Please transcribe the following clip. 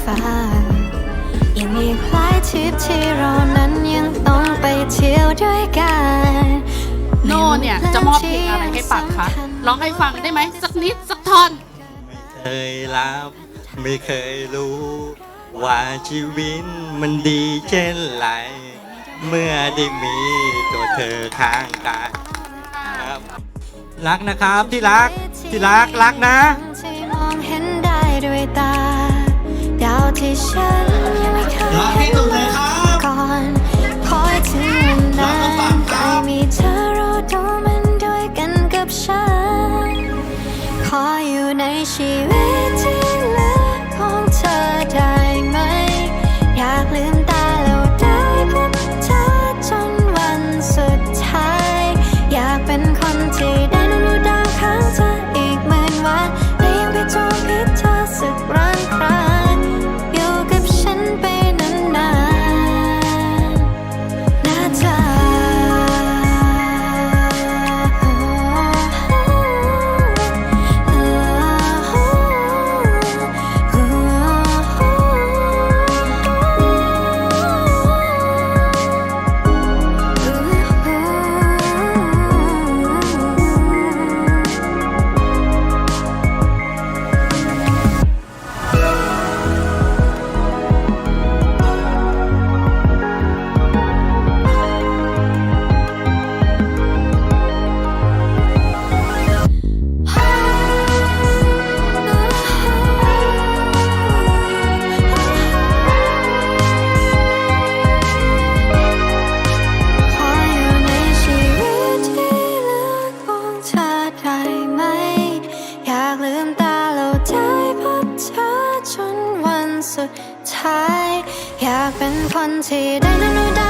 อได้ฟังยังมีอีกหลายทริปที่เรานั้นยังต้องไปเที่ยวด้วยกันโน่เนี่ยจะมอบเพลงอะไรให้ปักคะร้องให้ฟังได้ไหมสักนิดสักท่อน เคยรับไม่เคยรู้ ว่าชีวิตมันดีเช่นไร เมื่อได้มีตัวเธอข้างกายครับ รักนะครับที่รักที่รักรักนะ ที่ฉันยังไม่เคยรักพี่ตู่เลยครับก่อนคอยถึงวันนั้นได้มีเธอรอดูมันด้วยกันกับฉัน ขออยู่ในชีวิต เธอไหม อยากลืมตาแล้วใจพบเธอจนวันสุดท้าย อยากเป็นคนที่ได้นั้นดูดาว